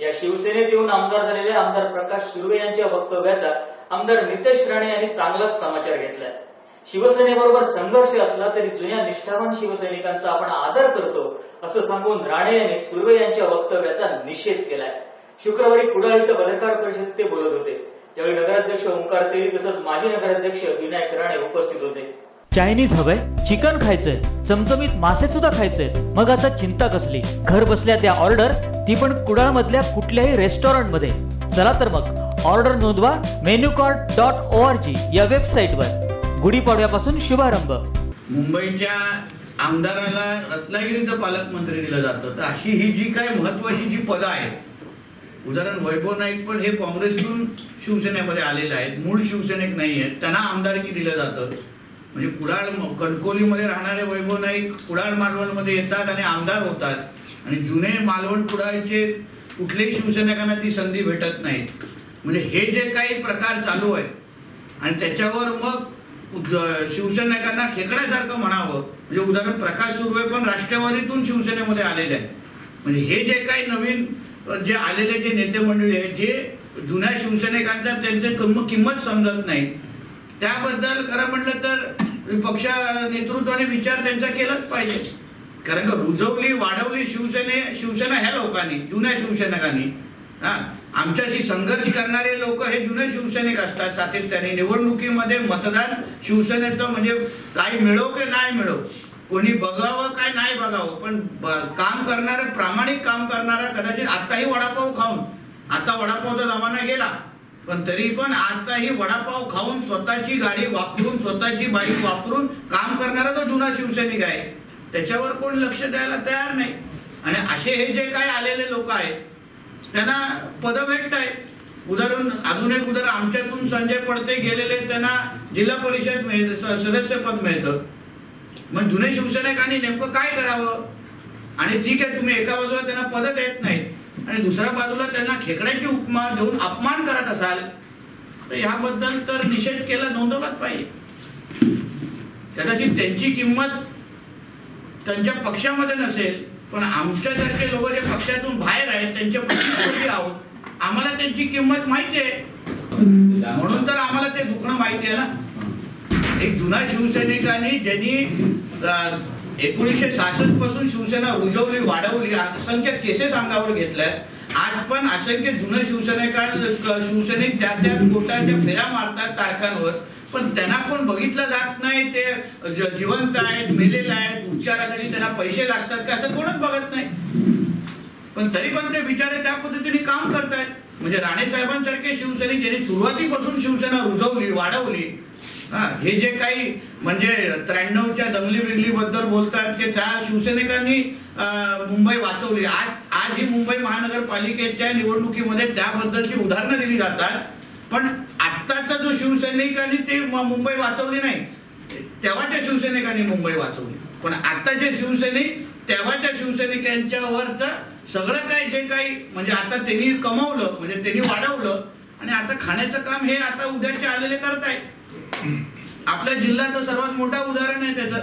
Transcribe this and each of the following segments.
या शिवसेनेत येऊन आमदार झालेले आमदार प्रकाश सुर्वे यांच्या वक्तव्याचा आमदार नितेश राणे यांनी चांगलाच समाचार घेतलाय. शिवसेनेबरोबर संघर्ष असला तरी जुन्या निष्ठावान शिवसैनिकांचा आपण आदर करतो असं सांगून राणे यांनी सुर्वे यांच्या वक्तव्याचा निषेध केलाय. शुक्रवारी कुडाळ इथं पत्रकार परिषदेत ते बोलत होते. यावेळी नगराध्यक्ष ओंकार तेली तसंच माजी नगराध्यक्ष विनायक राणे उपस्थित होते. चायनीज हवंय चिकन खायचंय चमचमीत मासे सुद्धा खायचंय मग आता चिंता कसली? घर बसल्या त्या ऑर्डर ती पण कुडाळ मधल्या कुठल्याही रेस्टॉरंटमध्ये चला तर मग ऑर्डर नोंदवा menu card dot O R G या वेबसाईट वर गुढीपाडव्यापासून शुभारंभ. मुंबईच्या आमदाराला रत्नागिरीचं पालकमंत्री दिलं जातं. तर अशी ही जी काय महत्वाची जी पदं आहेत उदाहरण वैभव नाईक पण हे काँग्रेसतून शिवसेनेमध्ये आलेले आहेत मूळ शिवसेनेक नाही आहेत त्यांना आमदारकी दिलं जातं. म्हणजे कुडाळ म- कणकोलीमध्ये राहणारे वैभव नाईक कुडाळ मालवणमध्ये येतात आणि आमदार होतात. आणि जुने मालवण कुडाळचे कुठल्याही शिवसैनिकांना ती संधी भेटत नाही म्हणजे हे जे काही प्रकार चालू आहेत आणि त्याच्यावर मग शिवसैनिकांना खेकड्यासारखं म्हणावं. म्हणजे उदाहरण प्रकाश सुर्वे पण राष्ट्रवादीतून शिवसेनेमध्ये आलेले आहेत. म्हणजे हे जे काही नवीन जे आलेले जे नेते मंडळी आहेत जे जुन्या शिवसैनिकांचा त्यांचे कम किंमत समजत नाही त्याबद्दल खरं म्हटलं तर पक्ष नेतृत्वाने विचार त्यांचा केलाच पाहिजे. कारण का रुजवली वाढवली शिवसेने शिवसेना ह्या लोकांनी जुन्या शिवसेनकांनी. हा आमच्याशी संघर्ष करणारे लोक हे जुने शिवसैनिक असतात. सातत्याने निवडणुकीमध्ये मतदान शिवसेनेचं म्हणजे काही मिळो की नाही मिळो. कोणी बघावं काय नाही बघावं पण काम करणारा प्रामाणिक काम करणारा कदाचित आताही वडापाव खाऊन आता वडापावचा जमाना गेला. पण तरी पण आताही वडापाव खाऊन स्वतःची गाडी वापरून स्वतःची बाईक वापरून काम करणारा तो जुना शिवसैनिक आहे. त्याच्यावर कोण लक्ष द्यायला तयार नाही. आणि असे हे जे काही आलेले लोक आहेत त्यांना पदं भेटत आहेत उदाहरण अजून एक उदाहरण आमच्यातून संजय पडते गेलेले त्यांना जिल्हा परिषद मिळतं सदस्यपद मिळतं. मग जुने शिवसैनिकांनी नेमकं काय करावं? आणि ठीक आहे तुम्ही एका बाजूला त्यांना पदं देत नाही आणि दुसऱ्या बाजूला त्यांना खेकड्याची उपमा देऊन अपमान करत असाल तर ह्याबद्दल तर निषेध केला नोंदवलाच पाहिजे. कदाचित त्यांची किंमत त्यांच्या पक्षामध्ये नसेल पण आमच्यासारखे लोक जे पक्षातून बाहेर आहेत त्यांच्या पक्षी आहोत आम्हाला त्यांची किंमत माहिती आहे. म्हणून तर आम्हाला ते दुखणं माहिती आहे ना. एक जुना शिवसैनिकांनी ज्यांनी एकोणीसशे सहासष्टपासून शिवसेना रुजवली वाढवली. असंख्य केसेस अंगावर घेतल्या आज पण असंख्य जुनं शिवसेनेकार शिवसैनिक त्या त्या गोटाच्या फेऱ्या मारतात तारखांवर पण त्यांना कोण बघितलं जात नाही. ते जिवंत आहेत मेलेले आहेत. उपचारासाठी त्यांना पैसे लागतात का असं कोणच बघत नाही. पण तरी पण ते बिचारे त्या पद्धतीने काम करतायत. म्हणजे राणे साहेबांसारखे शिवसैनिक ज्यांनी सुरुवातीपासून शिवसेना रुजवली वाढवली हा हे जे काही म्हणजे त्र्याण्णवच्या दंगली बिंगली बद्दल बोलतात की त्या शिवसेनेकांनी मुंबई वाचवली. आज आज ही मुंबई महानगरपालिकेच्या निवडणुकीमध्ये त्याबद्दलची उदाहरणं दिली जातात. पण आत्ताचा जो शिवसैनिकांनी ते मुंबई वाचवली नाही तेव्हाच्या शिवसैनिकांनी मुंबई वाचवली. पण आत्ताचे शिवसैनिक तेव्हाच्या शिवसैनिकांच्यावरचं सगळं काय जे काही म्हणजे आता त्यांनी कमवलं म्हणजे त्यांनी वाढवलं आणि आता खाण्याचं काम हे आता उद्याचे आलेले करतायत. आपल्या जिल्ह्याचं सर्वात मोठा उदाहरण आहे त्याचं.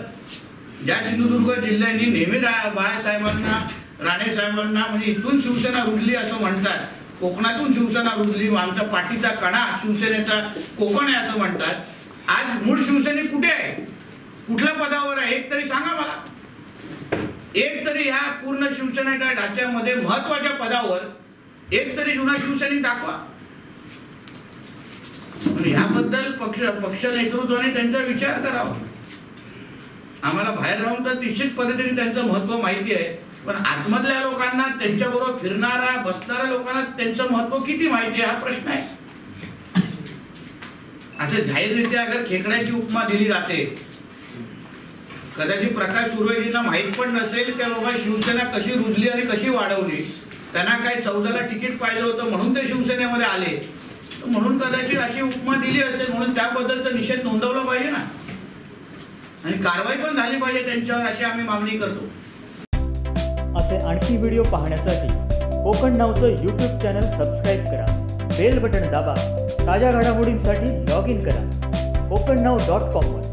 ज्या सिंधुदुर्ग जिल्ह्याने नेहमी बाळासाहेबांना राणे साहेबांना म्हणजे इथून शिवसेना रुजली असं म्हणतात. कोकणातून शिवसेना रुजली आमचा पाठीचा कणा शिवसेनेचा कोकण आहे असं म्हणतात. आज मूळ शिवसेने कुठे आहे? कुठल्या पदावर आहे? एक तरी सांगा मला. एक तरी ह्या पूर्ण शिवसेनेच्या ढाच्यामध्ये महत्त्वाच्या पदावर एक तरी जुना शिवसैनिक दाखवा. ह्याबद्दल पक्ष पक्ष नेतृत्वाने त्यांचा विचार करावा. आम्हाला बाहेर राहून तर निश्चित पद्धतीने त्यांचं महत्त्व माहिती आहे. पण आतमधल्या लोकांना त्यांच्याबरोबर फिरणारा बसणाऱ्या लोकांना त्यांचं महत्त्व किती माहिती आहे हा प्रश्न आहे. असं जाहीररित्या अगर खेकड्याची उपमा दिली जाते कदाचित प्रकाश सुर्वेजींना माहीत पण नसेल त्या बाबा शिवसेना कशी रुजली आणि कशी वाढवली. त्यांना काय चौदाला तिकीट पाहिजे होतं म्हणून ते शिवसेनेमध्ये आले. म्हणून कदाचित अशी उपमा दिली असेल म्हणून त्याबद्दल तर निषेध नोंदवला पाहिजे ना. आणि कारवाई पण झाली पाहिजे त्यांच्यावर अशी आम्ही मागणी करतो. असे आणखी व्हिडिओ पाहण्यासाठी कोकण नावचं यूट्यूब चॅनल सबस्क्राईब करा. बेल बटन दाबा. ताज्या घडामोडींसाठी लॉग इन करा. कोकण नाव डॉट कॉमवर